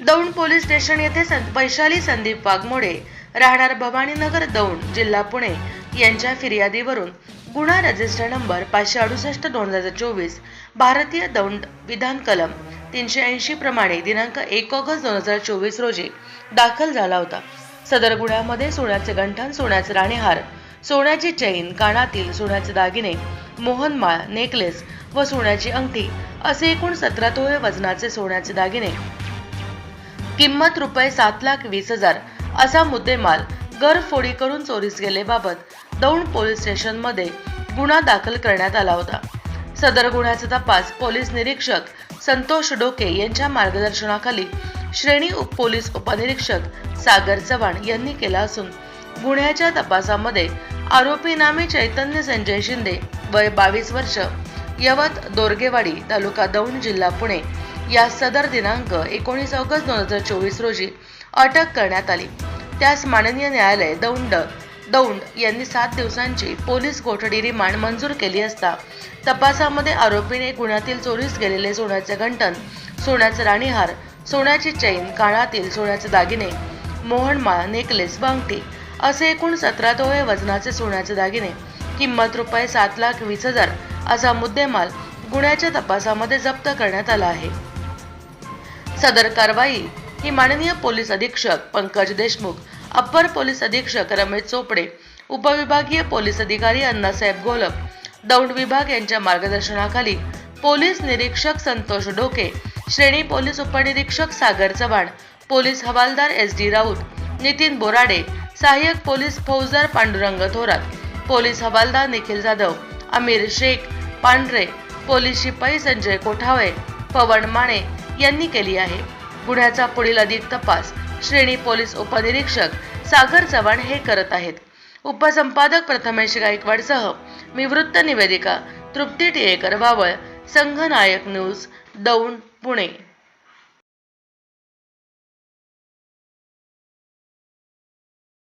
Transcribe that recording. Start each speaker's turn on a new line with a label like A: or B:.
A: Daund police station येथे सं- वैशाली संदीप वाघमोडे राहणार भवानीनगर दौंड जिल्हा पुणे यांच्या फिर्यादीवरून गुन्हा रजिस्टर नंबर पाचशे अडुसष्ट दोन हजार चोवीस भारतीय दौंड विधान कलम तीनशे ऐंशी प्रमाणे दिनांक एक ऑगस्ट दोन हजार चोवीस रोजी दाखल झाला होता. सदर गुन्ह्यामध्ये सोन्याचे गंठण सोन्याचे राणेहार सोन्याची चैन कानातील सोन्याचे दागिने मोहनमाळ नेकलेस व सोन्याची अंगठी असे एकूण सतरा तोळे वजनाचे सोन्याचे दागिने किंमत रुपये सात लाख वीस हजार असा मुद्देमाल गरफोडी करून चोरीस गेलेबाबत दौंड पोलीस स्टेशनमध्ये गुन्हा दाखल करण्यात आला होता. सदर गुन्ह्याचा तपास पोलीस निरीक्षक संतोष डोके यांच्या मार्गदर्शनाखाली श्रेणी उप पोलीस उपनिरीक्षक सागर चव्हाण यांनी केला असून गुन्ह्याच्या तपासामध्ये आरोपी नामे चैतन्य संजय शिंदे वय बावीस वर्ष यवत दोरगेवाडी तालुका दौंड जिल्हा पुणे या सदर दिनांक एकोणीस ऑगस्ट दोन हजार चोवीस रोजी अटक करण्यात आली. त्यास माननीय न्यायालय दौंड दौंड यांनी सात दिवसांची पोलीस कोठडी रिमांड मंजूर केली असता तपासामध्ये आरोपीने गुन्ह्यातील चोरीस गेलेले सोन्याचे घंटन सोन्याचे राणीहार सोन्याची चैन कानातील सोन्याचे दागिने मोहनमाळ नेकलेस बांगटी असे एकूण सतरा तोळे वजनाचे सोन्याचे दागिने किंमत रुपये सात लाख वीस हजार असा मुद्देमाल गुन्ह्याच्या तपासामध्ये जप्त करण्यात आला आहे. सदर कारवाई. ही माननीय पोलीस अधीक्षक पंकज देशमुख अप्पर पोलीस अधीक्षक रमेश चोपडे उपविभागीय पोलीस अधिकारी अण्णासाहेब गोलप दौंड विभाग यांच्या मार्गदर्शनाखाली पोलीस निरीक्षक संतोष डोके श्रेणी पोलीस उपनिरीक्षक सागर चव्हाण पोलीस हवालदार एस डी राऊत नितीन बोराडे सहाय्यक पोलीस फौजदार पांडुरंग थोरात पोलीस हवालदार निखिल जाधव अमीर शेख पांढरे पोलीस शिपाई संजय कोठावळे पवन माने यांनी केली आहे. गुन्ह्याचा पुढील अधिक तपास श्रेणी पोलीस उपनिरीक्षक सागर चव्हाण हे करत आहेत. उपसंपादक प्रथमेश गायकवाडसह मी वृत्त निवेदिका तृप्ती टिळेकर वावळ संघनायक न्यूज दौंड पुणे.